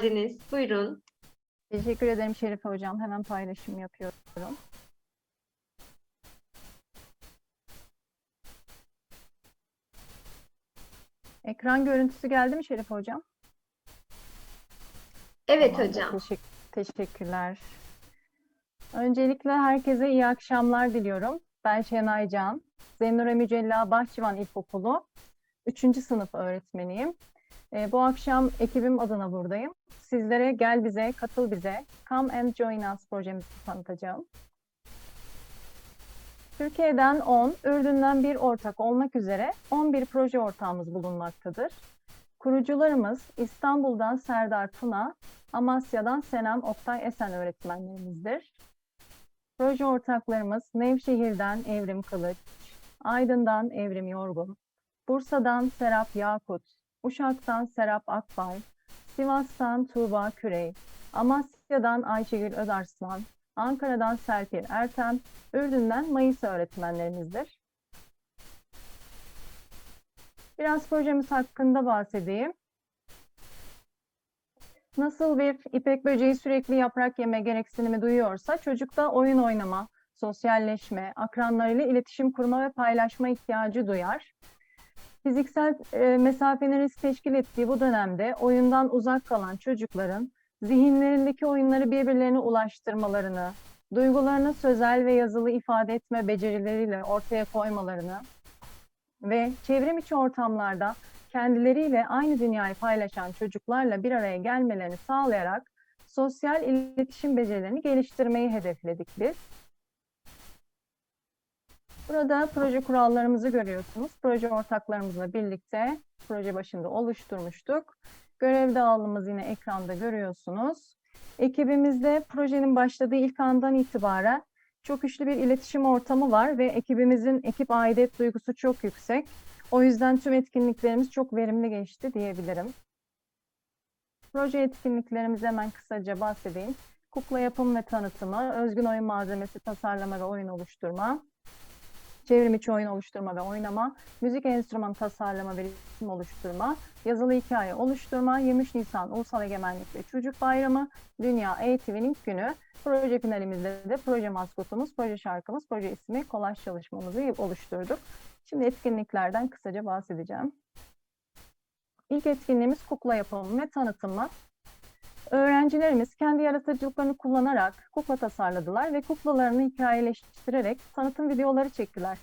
geldiniz. Buyurun. Teşekkür ederim Şerife Hocam. Hemen paylaşım yapıyorum. Ekran görüntüsü geldi mi Şerife Hocam? Evet Tamamdır. hocam. Teşekkür, teşekkürler. Öncelikle herkese iyi akşamlar diliyorum. Ben Şenay Can. Zennure Mücella Bahçıvan İlkokulu 3. sınıf öğretmeniyim. Ee, bu akşam ekibim adına buradayım. Sizlere Gel Bize, Katıl Bize, Come and Join Us projemizi tanıtacağım. Türkiye'den 10, Ürdün'den bir ortak olmak üzere 11 proje ortağımız bulunmaktadır. Kurucularımız İstanbul'dan Serdar Tuna, Amasya'dan Senem Oktay Esen öğretmenlerimizdir. Proje ortaklarımız Nevşehir'den Evrim Kılıç, Aydın'dan Evrim Yorgun, Bursa'dan Serap Yakut, Uşak'tan Serap Akbay, Sivas'tan Tuğba Kürey, Amasya'dan Ayşegül Özarslan, Ankara'dan Serpil Ertem, Ürdün'den Mayıs öğretmenlerimizdir. Biraz projemiz hakkında bahsedeyim. Nasıl bir ipek böceği sürekli yaprak yeme gereksinimi duyuyorsa çocukta oyun oynama, sosyalleşme, akranlarıyla iletişim kurma ve paylaşma ihtiyacı duyar. Fiziksel e, mesafenin risk teşkil ettiği bu dönemde oyundan uzak kalan çocukların zihinlerindeki oyunları birbirlerine ulaştırmalarını, duygularını sözel ve yazılı ifade etme becerileriyle ortaya koymalarını ve çevrim içi ortamlarda kendileriyle aynı dünyayı paylaşan çocuklarla bir araya gelmelerini sağlayarak sosyal iletişim becerilerini geliştirmeyi hedefledik biz. Burada proje kurallarımızı görüyorsunuz. Proje ortaklarımızla birlikte proje başında oluşturmuştuk. Görev dağılımımızı yine ekranda görüyorsunuz. Ekibimizde projenin başladığı ilk andan itibaren çok güçlü bir iletişim ortamı var ve ekibimizin ekip aidiyet duygusu çok yüksek. O yüzden tüm etkinliklerimiz çok verimli geçti diyebilirim. Proje etkinliklerimizi hemen kısaca bahsedeyim. Kukla yapım ve tanıtımı, özgün oyun malzemesi tasarlama ve oyun oluşturma, çevrim içi oyun oluşturma ve oynama, müzik enstrümanı tasarlama ve resim oluşturma, yazılı hikaye oluşturma, 23 Nisan Ulusal Egemenlik ve Çocuk Bayramı, Dünya Eğitimin Günü, proje finalimizde de proje maskotumuz, proje şarkımız, proje ismi, kolaj çalışmamızı oluşturduk. Şimdi etkinliklerden kısaca bahsedeceğim. İlk etkinliğimiz kukla yapımı ve tanıtımı. Öğrencilerimiz kendi yaratıcılıklarını kullanarak kukla tasarladılar ve kuklalarını hikayeleştirerek tanıtım videoları çektiler.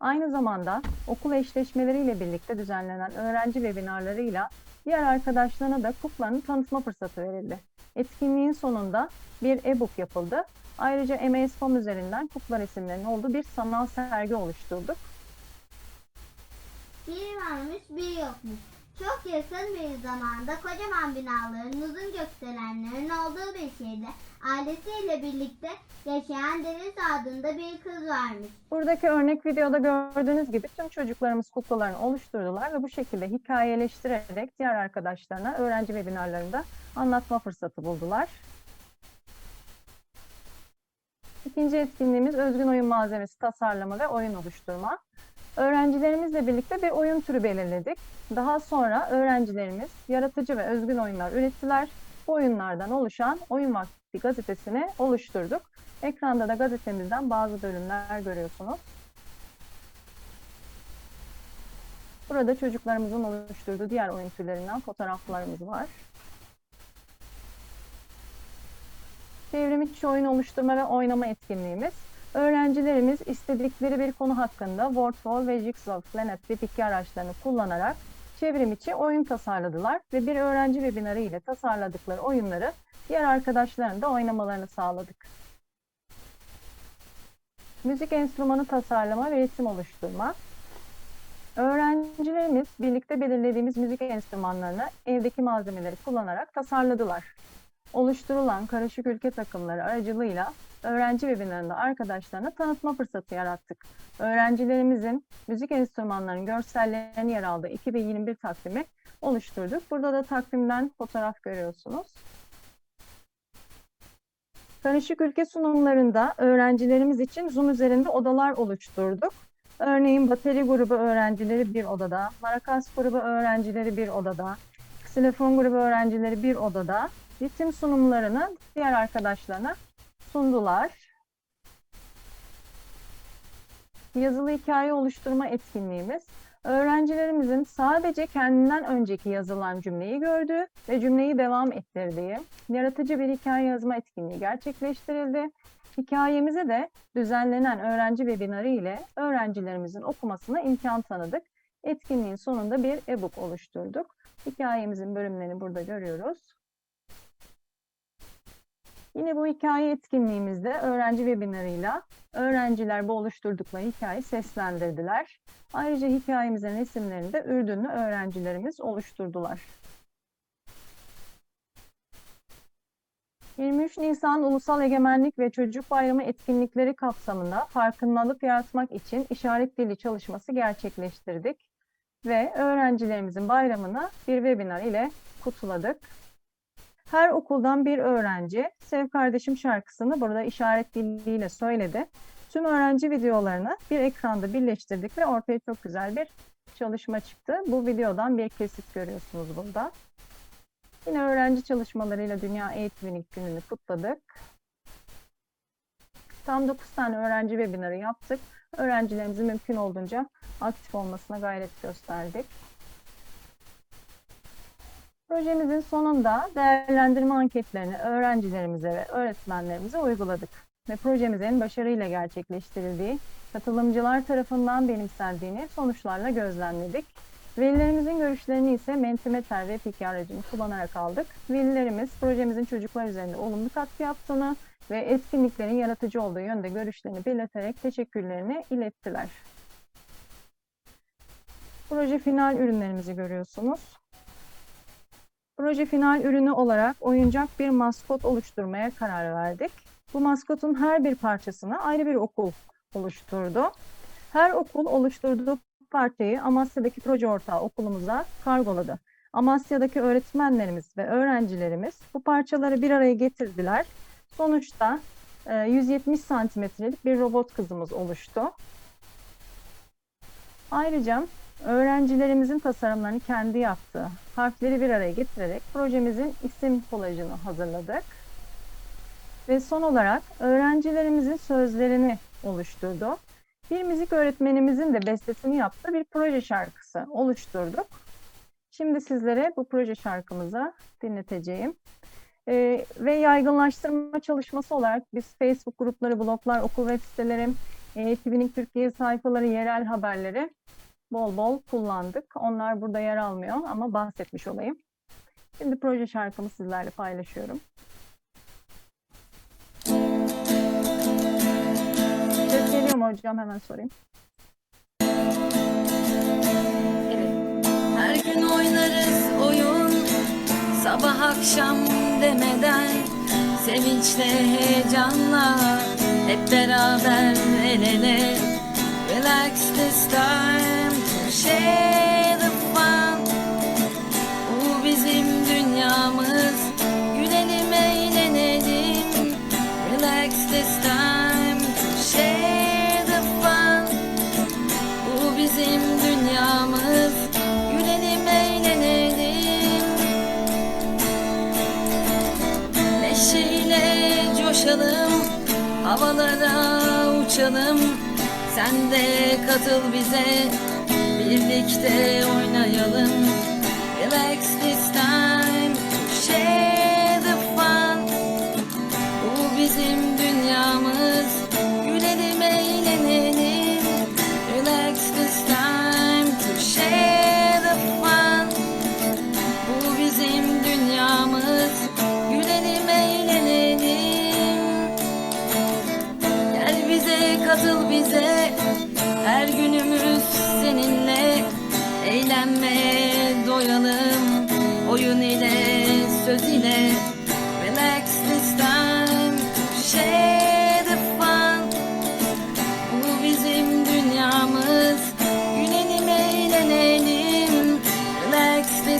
Aynı zamanda okul eşleşmeleriyle birlikte düzenlenen öğrenci webinarlarıyla diğer arkadaşlarına da kuklanın tanıtma fırsatı verildi. Etkinliğin sonunda bir e-book yapıldı. Ayrıca MS.com üzerinden kukla resimlerinin olduğu bir sanal sergi oluşturduk. Bir varmış bir yokmuş. Çok yakın bir zamanda kocaman binaların, uzun gökdelenlerin olduğu bir şehirde ailesiyle birlikte yaşayan Deniz adında bir kız varmış. Buradaki örnek videoda gördüğünüz gibi tüm çocuklarımız kuklalarını oluşturdular ve bu şekilde hikayeleştirerek diğer arkadaşlarına öğrenci webinarlarında anlatma fırsatı buldular. İkinci etkinliğimiz özgün oyun malzemesi tasarlama ve oyun oluşturma. Öğrencilerimizle birlikte bir oyun türü belirledik. Daha sonra öğrencilerimiz yaratıcı ve özgün oyunlar ürettiler. Bu oyunlardan oluşan Oyun Vakti gazetesini oluşturduk. Ekranda da gazetemizden bazı bölümler görüyorsunuz. Burada çocuklarımızın oluşturduğu diğer oyun türlerinden fotoğraflarımız var. Çevrim içi oyun oluşturma ve oynama etkinliğimiz. Öğrencilerimiz istedikleri bir konu hakkında Wordfall ve Jigsaw Planet bitki araçlarını kullanarak çevrim içi oyun tasarladılar ve bir öğrenci webinarı ile tasarladıkları oyunları diğer arkadaşların da oynamalarını sağladık. Müzik enstrümanı tasarlama ve resim oluşturma. Öğrencilerimiz birlikte belirlediğimiz müzik enstrümanlarını evdeki malzemeleri kullanarak tasarladılar. Oluşturulan karışık ülke takımları aracılığıyla öğrenci webinarında arkadaşlarına tanıtma fırsatı yarattık. Öğrencilerimizin müzik enstrümanlarının görsellerinin yer aldığı 2021 takvimi oluşturduk. Burada da takvimden fotoğraf görüyorsunuz. Karışık ülke sunumlarında öğrencilerimiz için Zoom üzerinde odalar oluşturduk. Örneğin bateri grubu öğrencileri bir odada, marakas grubu öğrencileri bir odada, Xilofon grubu öğrencileri bir odada ritim sunumlarını diğer arkadaşlarına sundular. Yazılı hikaye oluşturma etkinliğimiz öğrencilerimizin sadece kendinden önceki yazılan cümleyi gördüğü ve cümleyi devam ettirdiği yaratıcı bir hikaye yazma etkinliği gerçekleştirildi. Hikayemize de düzenlenen öğrenci webinarı ile öğrencilerimizin okumasına imkan tanıdık. Etkinliğin sonunda bir e-book oluşturduk. Hikayemizin bölümlerini burada görüyoruz. Yine bu hikaye etkinliğimizde öğrenci webinarıyla öğrenciler bu oluşturdukları hikayeyi seslendirdiler. Ayrıca hikayemizin resimlerini de Ürdünlü öğrencilerimiz oluşturdular. 23 Nisan Ulusal Egemenlik ve Çocuk Bayramı etkinlikleri kapsamında farkındalık yaratmak için işaret dili çalışması gerçekleştirdik ve öğrencilerimizin bayramını bir webinar ile kutladık. Her okuldan bir öğrenci Sev Kardeşim şarkısını burada işaret diliyle söyledi. Tüm öğrenci videolarını bir ekranda birleştirdik ve ortaya çok güzel bir çalışma çıktı. Bu videodan bir kesit görüyorsunuz burada. Yine öğrenci çalışmalarıyla Dünya Eğitimcilik Günü'nü kutladık. Tam 9 tane öğrenci webinarı yaptık. Öğrencilerimizin mümkün olduğunca aktif olmasına gayret gösterdik. Projemizin sonunda değerlendirme anketlerini öğrencilerimize ve öğretmenlerimize uyguladık. Ve projemizin başarıyla gerçekleştirildiği, katılımcılar tarafından benimsendiğini sonuçlarla gözlemledik. Velilerimizin görüşlerini ise Mentimeter ve Piki aracını kullanarak aldık. Velilerimiz projemizin çocuklar üzerinde olumlu katkı yaptığını ve etkinliklerin yaratıcı olduğu yönde görüşlerini belirterek teşekkürlerini ilettiler. Proje final ürünlerimizi görüyorsunuz. Proje final ürünü olarak oyuncak bir maskot oluşturmaya karar verdik. Bu maskotun her bir parçasını ayrı bir okul oluşturdu. Her okul oluşturduğu parçayı Amasya'daki proje ortağı okulumuza kargoladı. Amasya'daki öğretmenlerimiz ve öğrencilerimiz bu parçaları bir araya getirdiler. Sonuçta e, 170 santimetrelik bir robot kızımız oluştu. Ayrıca öğrencilerimizin tasarımlarını kendi yaptığı harfleri bir araya getirerek projemizin isim kolajını hazırladık. Ve son olarak öğrencilerimizin sözlerini oluşturdu. Bir müzik öğretmenimizin de bestesini yaptığı bir proje şarkısı oluşturduk. Şimdi sizlere bu proje şarkımızı dinleteceğim. Ee, ve yaygınlaştırma çalışması olarak biz Facebook grupları, bloglar, okul web siteleri, e, Twinning Türkiye sayfaları, yerel haberleri bol bol kullandık. Onlar burada yer almıyor ama bahsetmiş olayım. Şimdi proje şarkımı sizlerle paylaşıyorum. Ses geliyor mu hocam? Hemen sorayım. Her gün oynarız oyun Sabah akşam demeden Sevinçle heyecanla Hep beraber el ele Relax this time share the fun Bu bizim dünyamız. Gülelim eğlenelim. Relax this time. Share the fun bu bizim dünyamız. Gülelim eğlenelim. Neşeyle coşalım. Havalara uçalım. Sen de katıl bize Birlikte oynayalım. Relax this time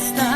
está.